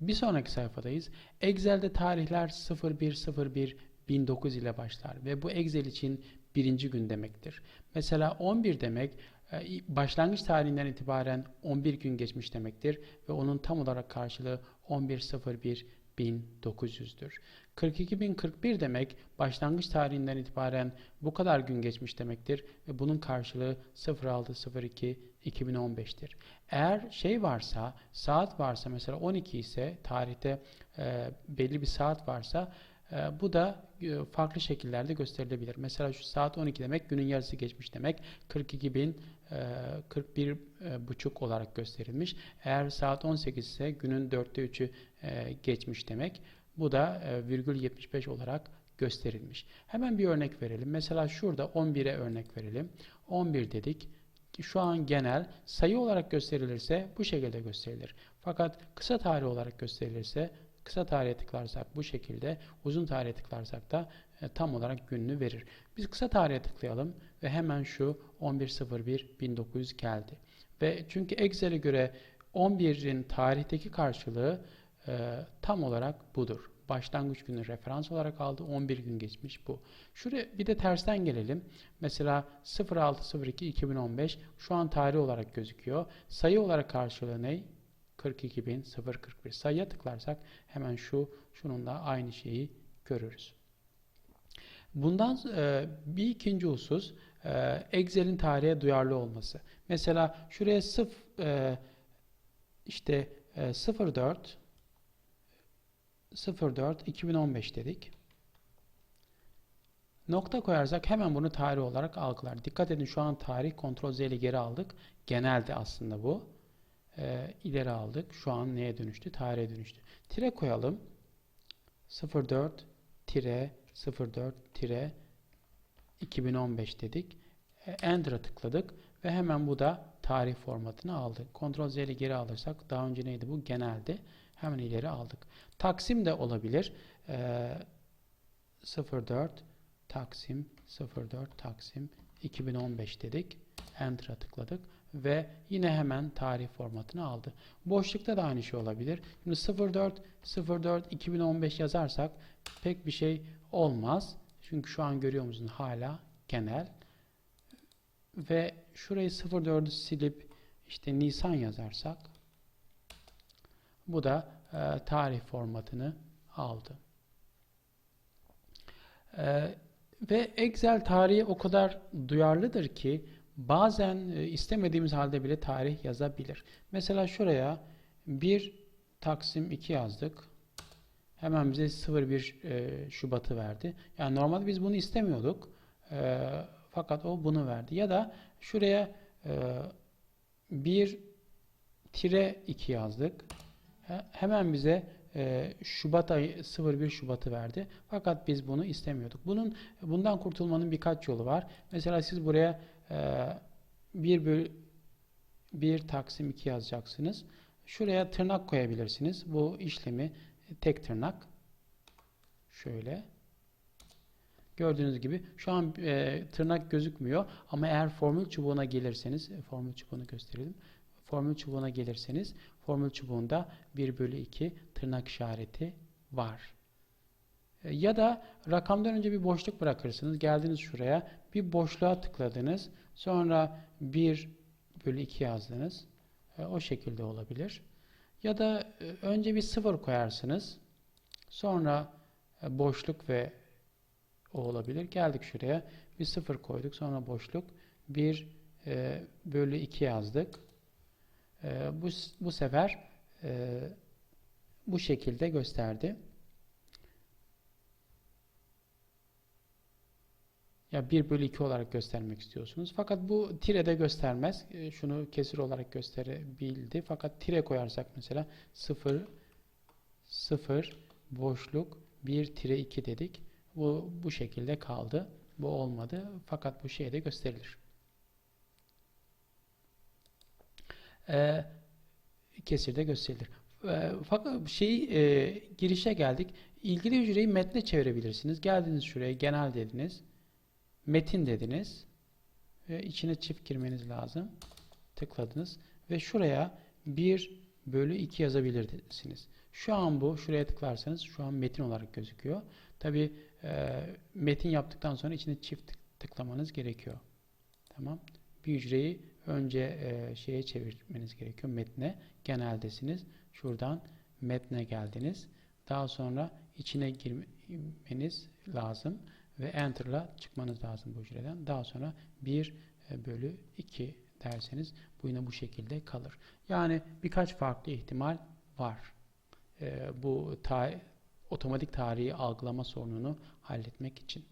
Bir sonraki sayfadayız. Excel'de tarihler 0101 1009 ile başlar ve bu Excel için birinci gün demektir. Mesela 11 demek e, başlangıç tarihinden itibaren 11 gün geçmiş demektir ve onun tam olarak karşılığı 11.01 1900'dür. 42.041 demek başlangıç tarihinden itibaren bu kadar gün geçmiş demektir ve bunun karşılığı 0602 2015'tir. Eğer şey varsa, saat varsa mesela 12 ise tarihte e, belli bir saat varsa e, bu da e, farklı şekillerde gösterilebilir. Mesela şu saat 12 demek günün yarısı geçmiş demek. 42.000 e, 41 e, olarak gösterilmiş. Eğer saat 18 ise günün dörtte üçü e, geçmiş demek. Bu da e, virgül 75 olarak gösterilmiş. Hemen bir örnek verelim. Mesela şurada 11'e örnek verelim. 11 dedik. Şu an genel sayı olarak gösterilirse bu şekilde gösterilir. Fakat kısa tarih olarak gösterilirse kısa tarihe tıklarsak bu şekilde, uzun tarihe tıklarsak da e, tam olarak gününü verir. Biz kısa tarihe tıklayalım ve hemen şu 11.01.1900 geldi. Ve çünkü Excel'e göre 11'in tarihteki karşılığı e, tam olarak budur. Başlangıç günü referans olarak aldı. 11 gün geçmiş bu. Şuraya bir de tersten gelelim. Mesela 06.02.2015 şu an tarih olarak gözüküyor. Sayı olarak karşılığı ne? 42.041. Sayıya tıklarsak hemen şu şunun da aynı şeyi görürüz. Bundan e, bir ikinci husus e, Excel'in tarihe duyarlı olması. Mesela şuraya sıf e, işte e, 04 04 2015 dedik. Nokta koyarsak hemen bunu tarih olarak algılar. Dikkat edin şu an tarih kontrol Z ile geri aldık. Genelde aslında bu. Ee, ileri aldık. Şu an neye dönüştü? Tarihe dönüştü. Tire koyalım. 04 tire 04 tire 2015 dedik. E, Enter'a tıkladık ve hemen bu da tarih formatını aldı. Ctrl Z ile geri alırsak daha önce neydi bu? Genelde. Hemen ileri aldık. Taksim de olabilir. Ee, 04 Taksim 04 Taksim 2015 dedik. Enter'a tıkladık ve yine hemen tarih formatını aldı. Boşlukta da aynı şey olabilir. Şimdi 04 04 2015 yazarsak pek bir şey olmaz. Çünkü şu an görüyor musunuz hala genel. Ve şurayı 04'ü silip işte Nisan yazarsak bu da e, tarih formatını aldı. E, ve Excel tarihi o kadar duyarlıdır ki bazen e, istemediğimiz halde bile tarih yazabilir. Mesela şuraya 1 Taksim 2 yazdık. Hemen bize 01 e, Şubat'ı verdi. Yani normalde biz bunu istemiyorduk. E, fakat o bunu verdi. Ya da şuraya e, 1 tire 2 yazdık. Hemen bize e, Şubat ayı 01 Şubat'ı verdi. Fakat biz bunu istemiyorduk. Bunun bundan kurtulmanın birkaç yolu var. Mesela siz buraya 1 bölü 1 Taksim 2 yazacaksınız. Şuraya tırnak koyabilirsiniz. Bu işlemi tek tırnak şöyle Gördüğünüz gibi şu an e, tırnak gözükmüyor ama eğer formül çubuğuna gelirseniz e, formül çubuğunu gösterelim. Formül çubuğuna gelirseniz formül çubuğunda 1 bölü 2 tırnak işareti var. E, ya da rakamdan önce bir boşluk bırakırsınız. Geldiniz şuraya bir boşluğa tıkladınız. Sonra 1 bölü 2 yazdınız. E, o şekilde olabilir. Ya da e, önce bir sıfır koyarsınız. Sonra boşluk ve o olabilir. Geldik şuraya. Bir sıfır koyduk. Sonra boşluk. 1 e, bölü 2 yazdık. Bu, bu sefer bu şekilde gösterdi. Ya 1 bölü 2 olarak göstermek istiyorsunuz. Fakat bu tire de göstermez. E, şunu kesir olarak gösterebildi. Fakat tire koyarsak mesela 0 0 boşluk 1 tire 2 dedik. Bu bu şekilde kaldı. Bu olmadı. Fakat bu şeyde gösterilir. Ee, kesirde gösterilir. Ee, fakat şey e, girişe geldik. İlgili hücreyi metne çevirebilirsiniz. Geldiniz şuraya genel dediniz. Metin dediniz. Ve içine çift girmeniz lazım. Tıkladınız. Ve şuraya 1 bölü 2 yazabilirsiniz. Şu an bu, şuraya tıklarsanız şu an metin olarak gözüküyor. Tabi metin yaptıktan sonra içine çift tıklamanız gerekiyor. Tamam. Bir hücreyi önce e, şeye çevirmeniz gerekiyor. Metne. Geneldesiniz. Şuradan metne geldiniz. Daha sonra içine girmeniz lazım ve Enter'la çıkmanız lazım bu hücreden. Daha sonra 1 e, bölü 2 derseniz bu yine bu şekilde kalır. Yani birkaç farklı ihtimal var. E, bu ta otomatik tarihi algılama sorununu halletmek için.